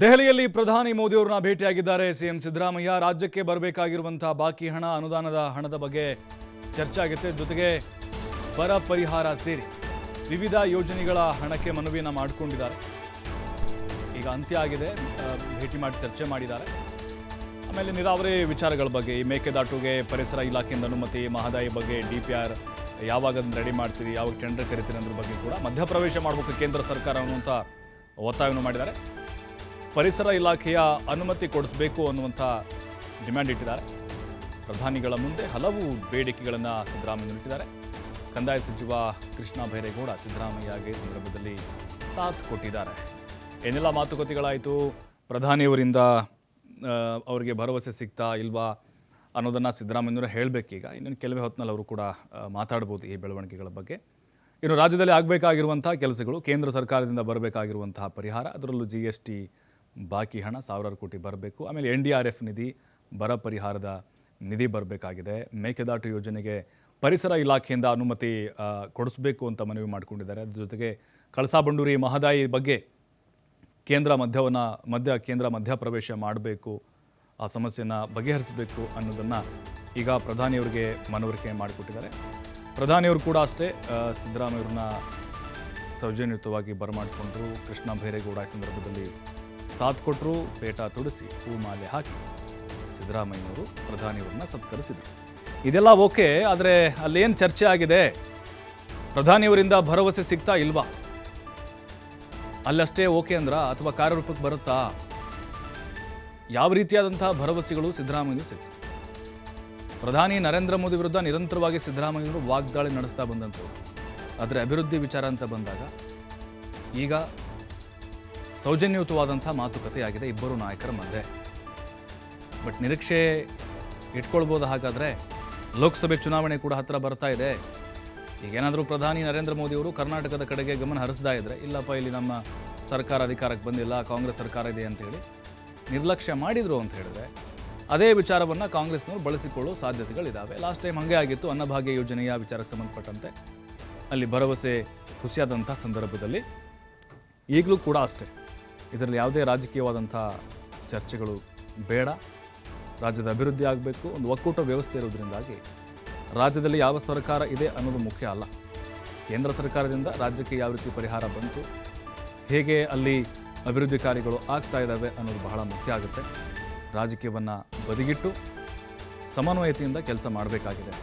ದೆಹಲಿಯಲ್ಲಿ ಪ್ರಧಾನಿ ಮೋದಿಯವರನ್ನ ಭೇಟಿಯಾಗಿದ್ದಾರೆ ಸಿಎಂ ಸಿದ್ದರಾಮಯ್ಯ. ರಾಜ್ಯಕ್ಕೆ ಬರಬೇಕಾಗಿರುವಂತಹ ಬಾಕಿ ಹಣ, ಅನುದಾನದ ಹಣದ ಬಗ್ಗೆ ಚರ್ಚೆ ಆಗುತ್ತೆ. ಜೊತೆಗೆ ಬರ ಪರಿಹಾರ ಸೇರಿ ವಿವಿಧ ಯೋಜನೆಗಳ ಹಣಕ್ಕೆ ಮನವಿಯನ್ನು ಮಾಡಿಕೊಂಡಿದ್ದಾರೆ. ಈಗ ಅಂತ್ಯ ಆಗಿದೆ. ಭೇಟಿ ಮಾಡಿ ಚರ್ಚೆ ಮಾಡಿದ್ದಾರೆ. ಆಮೇಲೆ ನೀರಾವರಿ ವಿಚಾರಗಳ ಬಗ್ಗೆ, ಈ ಮೇಕೆದಾಟುಗೆ ಪರಿಸರ ಇಲಾಖೆಯಿಂದ ಅನುಮತಿ, ಮಹದಾಯಿ ಬಗ್ಗೆ ಡಿ ಪಿ ಆರ್ ಯಾವಾಗ ಅದನ್ನು ರೆಡಿ ಮಾಡ್ತೀರಿ, ಯಾವಾಗ ಟೆಂಡರ್ ಕರಿತೀರಿ ಅನ್ನೋದ್ರ ಬಗ್ಗೆ ಕೂಡ ಮಧ್ಯಪ್ರವೇಶ ಮಾಡಬೇಕು ಕೇಂದ್ರ ಸರ್ಕಾರ ಅನ್ನುವಂಥ ಒತ್ತಾಯವನ್ನು ಮಾಡಿದ್ದಾರೆ. ಪರಿಸರ ಇಲಾಖೆಯ ಅನುಮತಿ ಕೊಡಿಸಬೇಕು ಅನ್ನುವಂಥ ಡಿಮ್ಯಾಂಡ್ ಇಟ್ಟಿದ್ದಾರೆ. ಪ್ರಧಾನಿಗಳ ಮುಂದೆ ಹಲವು ಬೇಡಿಕೆಗಳನ್ನು ಸಿದ್ದರಾಮಯ್ಯ ಇಟ್ಟಿದ್ದಾರೆ ಕಂದಾಯ ಸಚಿವ ಕೃಷ್ಣ ಬೈರೇಗೌಡ ಸಿದ್ದರಾಮಯ್ಯಗೆ ಸಂದರ್ಭದಲ್ಲಿ ಸಾಥ್ ಕೊಟ್ಟಿದ್ದಾರೆ. ಏನೆಲ್ಲ ಮಾತುಕತೆಗಳಾಯಿತು? ಪ್ರಧಾನಿಯವರಿಂದ ಅವರಿಗೆ ಭರವಸೆ ಸಿಗ್ತಾ ಇಲ್ವಾ ಅನ್ನೋದನ್ನು ಸಿದ್ದರಾಮಯ್ಯವರು ಹೇಳಬೇಕೀಗ. ಇನ್ನೊಂದು ಕೆಲವೇ ಹೊತ್ತಿನಲ್ಲಿ ಅವರು ಕೂಡ ಮಾತಾಡ್ಬೋದು ಈ ಬೆಳವಣಿಗೆಗಳ ಬಗ್ಗೆ. ಇನ್ನು ರಾಜ್ಯದಲ್ಲಿ ಆಗಬೇಕಾಗಿರುವಂಥ ಕೆಲಸಗಳು ಕೇಂದ್ರ ಸರ್ಕಾರದಿಂದ ಬರಬೇಕಾಗಿರುವಂತಹ ಪರಿಹಾರ, ಅದರಲ್ಲೂ ಜಿ ಎಸ್ ಟಿ ಬಾಕಿ ಹಣ ಸಾವಿರಾರು ಕೋಟಿ ಬರಬೇಕು. ಆಮೇಲೆ ಎನ್ ಡಿ ಆರ್ ಎಫ್ ನಿಧಿ, ಬರ ಪರಿಹಾರದ ನಿಧಿ ಬರಬೇಕಾಗಿದೆ. ಮೇಕೆದಾಟು ಯೋಜನೆಗೆ ಪರಿಸರ ಇಲಾಖೆಯಿಂದ ಅನುಮತಿ ಕೊಡಿಸಬೇಕು ಅಂತ ಮನವಿ ಮಾಡಿಕೊಂಡಿದ್ದಾರೆ. ಅದ್ರ ಜೊತೆಗೆ ಕಳಸಾ ಬಂಡೂರಿ ಮಹದಾಯಿ ಬಗ್ಗೆ ಕೇಂದ್ರ ಮಧ್ಯವನ್ನು ಮಧ್ಯ, ಕೇಂದ್ರ ಮಧ್ಯಪ್ರವೇಶ ಮಾಡಬೇಕು, ಆ ಸಮಸ್ಯೆನ ಬಗೆಹರಿಸಬೇಕು ಅನ್ನೋದನ್ನು ಈಗ ಪ್ರಧಾನಿಯವರಿಗೆ ಮನವರಿಕೆ ಮಾಡಿಕೊಟ್ಟಿದ್ದಾರೆ. ಪ್ರಧಾನಿಯವರು ಕೂಡ ಅಷ್ಟೇ ಸಿದ್ದರಾಮಯ್ಯವ್ರನ್ನ ಸೌಜನ್ಯಯುತವಾಗಿ ಬರಮಾಡಿಕೊಂಡ್ರು. ಕೃಷ್ಣ ಬೈರೇಗೌಡ ಸಂದರ್ಭದಲ್ಲಿ ಸಾಥ್ ಕೊಟ್ಟರು ಪೇಟ ತುಡಿಸಿ ಹೂಮಾಲೆ ಹಾಕಿ. ಸಿದ್ದರಾಮಯ್ಯನವರು ಪ್ರಧಾನಿಯವರನ್ನ ಸತ್ಕರಿಸಿದರು. ಇದೆಲ್ಲ ಓಕೆ, ಆದರೆ ಅಲ್ಲೇನು ಚರ್ಚೆ ಆಗಿದೆ? ಪ್ರಧಾನಿಯವರಿಂದ ಭರವಸೆ ಸಿಗ್ತಾ ಇಲ್ವಾ? ಅಲ್ಲಷ್ಟೇ ಓಕೆ ಅಂದ್ರ ಅಥವಾ ಕಾರ್ಯರೂಪಕ್ಕೆ ಬರುತ್ತಾ? ಯಾವ ರೀತಿಯಾದಂತಹ ಭರವಸೆಗಳು ಸಿದ್ದರಾಮಯ್ಯ ಸಿಕ್ತು ಪ್ರಧಾನಿ ನರೇಂದ್ರ ಮೋದಿ ವಿರುದ್ಧ ನಿರಂತರವಾಗಿ ಸಿದ್ದರಾಮಯ್ಯವರು ವಾಗ್ದಾಳಿ ನಡೆಸ್ತಾ ಬಂದಂಥವ್ರು. ಆದರೆ ಅಭಿವೃದ್ಧಿ ವಿಚಾರ ಅಂತ ಬಂದಾಗ, ಈಗ ಸೌಜನ್ಯಯುತವಾದಂಥ ಮಾತುಕತೆಯಾಗಿದೆ ಇಬ್ಬರು ನಾಯಕರ ಮಧ್ಯೆ. ಬಟ್ ನಿರೀಕ್ಷೆ ಇಟ್ಕೊಳ್ಬೋದು ಹಾಗಾದರೆ ಲೋಕಸಭೆ ಚುನಾವಣೆ ಕೂಡ ಹತ್ತಿರ ಬರ್ತಾ ಇದೆ. ಈಗೇನಾದರೂ ಪ್ರಧಾನಿ ನರೇಂದ್ರ ಮೋದಿಯವರು ಕರ್ನಾಟಕದ ಕಡೆಗೆ ಗಮನ ಹರಿಸ್ತಾ ಇದ್ದರೆ ಇಲ್ಲಪ್ಪ ಇಲ್ಲಿ ನಮ್ಮ ಸರ್ಕಾರ ಅಧಿಕಾರಕ್ಕೆ ಬಂದಿಲ್ಲ, ಕಾಂಗ್ರೆಸ್ ಸರ್ಕಾರ ಇದೆ ಅಂತೇಳಿ ನಿರ್ಲಕ್ಷ್ಯ ಮಾಡಿದರು ಅಂತ ಹೇಳಿದ್ರೆ, ಅದೇ ವಿಚಾರವನ್ನು ಕಾಂಗ್ರೆಸ್ನವರು ಬಳಸಿಕೊಳ್ಳೋ ಸಾಧ್ಯತೆಗಳಿದ್ದಾವೆ ಲಾಸ್ಟ್ ಟೈಮ್ ಹಾಗೆ ಆಗಿತ್ತು, ಅನ್ನಭಾಗ್ಯ ಯೋಜನೆಯ ವಿಚಾರಕ್ಕೆ ಸಂಬಂಧಪಟ್ಟಂತೆ. ಅಲ್ಲಿ ಭರವಸೆ ಹುಸಿಯಾದಂಥ ಸಂದರ್ಭದಲ್ಲಿ ಈಗಲೂ ಕೂಡ ಅಷ್ಟೇ. ಇದರಲ್ಲಿ ಯಾವುದೇ ರಾಜಕೀಯವಾದಂಥ ಚರ್ಚೆಗಳು ಬೇಡ. ರಾಜ್ಯದ ಅಭಿವೃದ್ಧಿ ಆಗಬೇಕು. ಒಂದು ಒಕ್ಕೂಟ ವ್ಯವಸ್ಥೆ ಇರೋದರಿಂದಾಗಿ ರಾಜ್ಯದಲ್ಲಿ ಯಾವ ಸರ್ಕಾರ ಇದೆ ಅನ್ನೋದು ಮುಖ್ಯ ಅಲ್ಲ. ಕೇಂದ್ರ ಸರ್ಕಾರದಿಂದ ರಾಜ್ಯಕ್ಕೆ ಯಾವ ರೀತಿ ಪರಿಹಾರ ಬಂತು, ಹೇಗೆ ಅಲ್ಲಿ ಅಭಿವೃದ್ಧಿ ಕಾರ್ಯಗಳು ಆಗ್ತಾ ಇದ್ದಾವೆ ಅನ್ನೋದು ಬಹಳ ಮುಖ್ಯ ಆಗುತ್ತೆ. ರಾಜಕೀಯವನ್ನು ಬದಿಗಿಟ್ಟು ಸಮನ್ವಯತೆಯಿಂದ ಕೆಲಸ ಮಾಡಬೇಕಾಗಿದೆ.